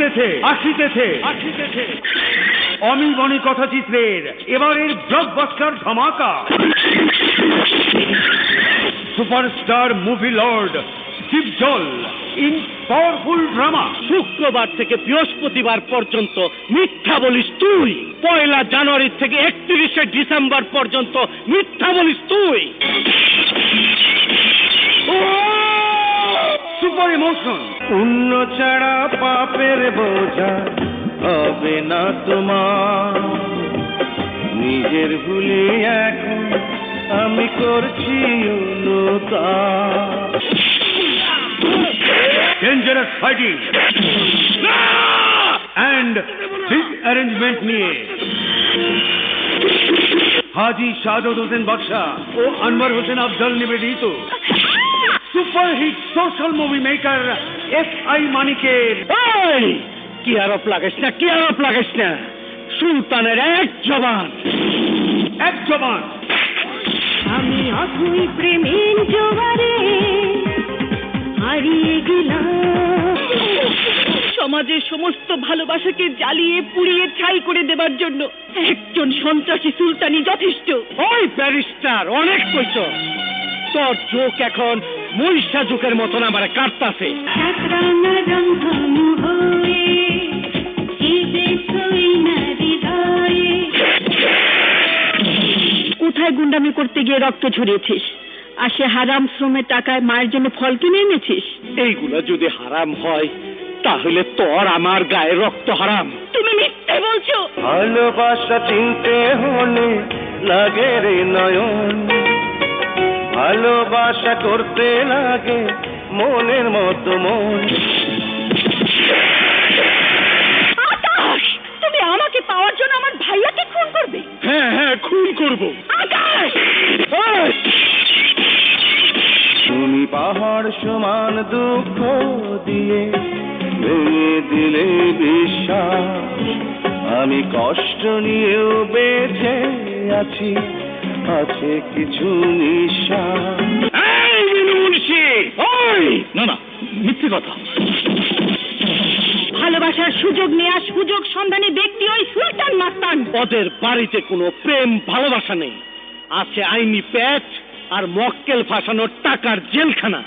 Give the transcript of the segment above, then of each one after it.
আসিতেছে। আসিতেছে। আসিতেছে। অমিবনী কথাচিত্রের এবারের ব্লকবাস্টার ধামাকা। সুপারস্টার মুভি লর্ড শিবজল ইন পাওয়ারফুল ড্রামা শুক্রবার থেকে বৃহস্পতিবার পর্যন্ত মিথ্যা বলিস তুই। পয়লা জানুয়ারি থেকে একত্রিশে ডিসেম্বর পর্যন্ত মিথ্যা বলিস তুই। সুপার ইমোশন পুণ্য ছাড়া পাপের বোঝা হবে না তোমার। নিজের ভুলে এখন আমি করছি dangerous fighting and big arrangement নিয়ে হাজি শাহাদত হোসেন বাদশাহ ও আনোয়ার হোসেন আফজল নিবেদিত। Superhit social movie maker S I মানিকের এই! কি আরোপ লাগাইস না কি আরোপ লাগাইস না। সুলতানের এক জবান। এক জবান। আমি অথই প্রেমের জোয়ারে হারিয়ে গেলাম। সমাজের সমস্ত ভালোবাসাকে জ্বালিয়ে পুড়িয়ে ছাই করে দেবার জন্য একজন সন্ত্রাসী সুলতানি যথেষ্ট। ওই ব্যারিস্টার অনেক কইছ। তোর চোখ এখন মহিষা যুগের মতন আমার কাটতাছে। কোথায় গুন্ডামি করতে গিয়ে রক্ত ঝরিয়েছিস? আর সে হারাম শ্রমের টাকায় মায়ের জন্য ফল কিনে এনেছিস? এইগুলা যদি হারাম হয় তাহলে তোর আমার গায়ে রক্ত হারাম। তুমি মিথ্যে বলছো। ভালোবাসা চিনতে হলে লাগে রে নয়ন। ভালোবাসা করতে লাগে মনের মতো মন। আকাশ তুমি আমাকে পাওয়ার জন্য আমার ভাইয়াকে খুন করবে? হ্যাঁ হ্যাঁ খুন করব। আকাশ! তুমি পাহাড় সমান দুঃখ দিয়ে ভেঙে দিলে বিশ্বাস। আমি কষ্ট নিয়েও বেঁচে আছি। আছে কিছু না না মিথ্যে কথা। ভালোবাসার সুযোগ নেওয়া সুযোগ সন্ধানী ব্যক্তি ওই সুলতান মাস্তান। ওদের বাড়িতে কোনো প্রেম ভালোবাসা নেই। আছে আইনি প্যাচ আর মক্কেল ফাঁসানোর টাকার জেলখানা।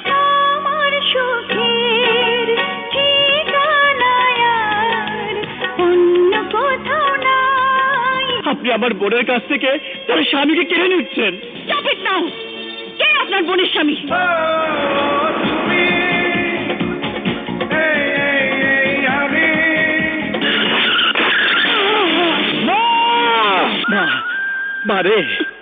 আপনি আমার বোনের কাছ থেকে তার স্বামীকে কেড়ে নিচ্ছেন! কে আপনার বোনের স্বামী?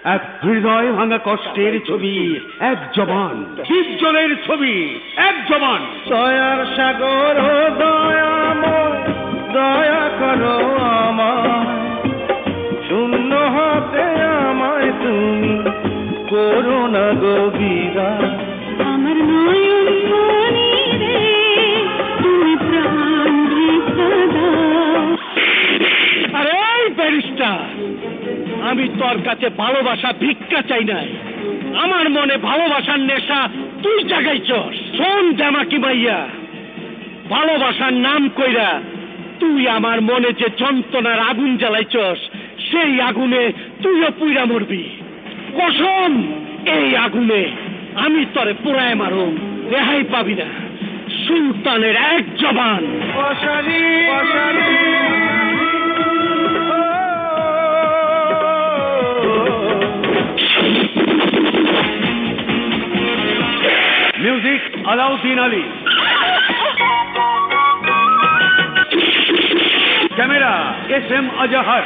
এক হৃদয় ভাঙা কষ্টের ছবি এক জবান। শিবজলের ছবি এক জবান। দয়ার সাগর দয়াময় দয়া করো তুমি করো না গভীরা আমার নয়ন মনি রে তুমি প্রাণ আরে এই ব্যারিস্টার আমি তোর কাছে ভালোবাসা ভিক্ষা চাই নাই। আমার মনে ভালোবাসার নেশা তুই জাগাইছস। শোন জামাকি মাইয়া ভালোবাসার নাম কইরা তুই আমার মনে যে যন্ত্রণার আগুন জ্বালাইছস সেই আগুনে তুইও পুইরা মরবি। কসম এই আগুনে আমি তরে পোড়ায় মারুম রেহাই পাবি না সুলতানের এক জবান music Alauddin Ali camera S M Azahar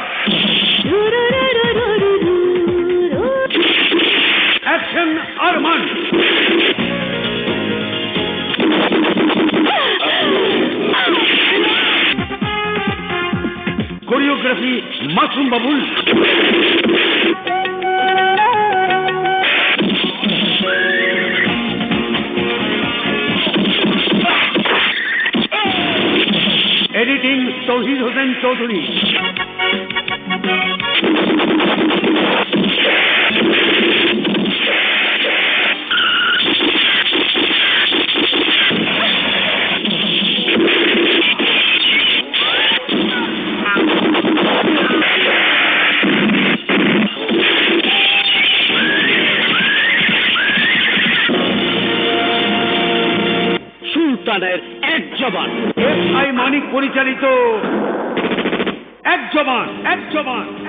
choreography Masum Babul editing Tohid Hussain Chowdhury Chowdhury সুলতানের এক জবান। এফ আই মানিক পরিচালিত। এক জবান এক জবান।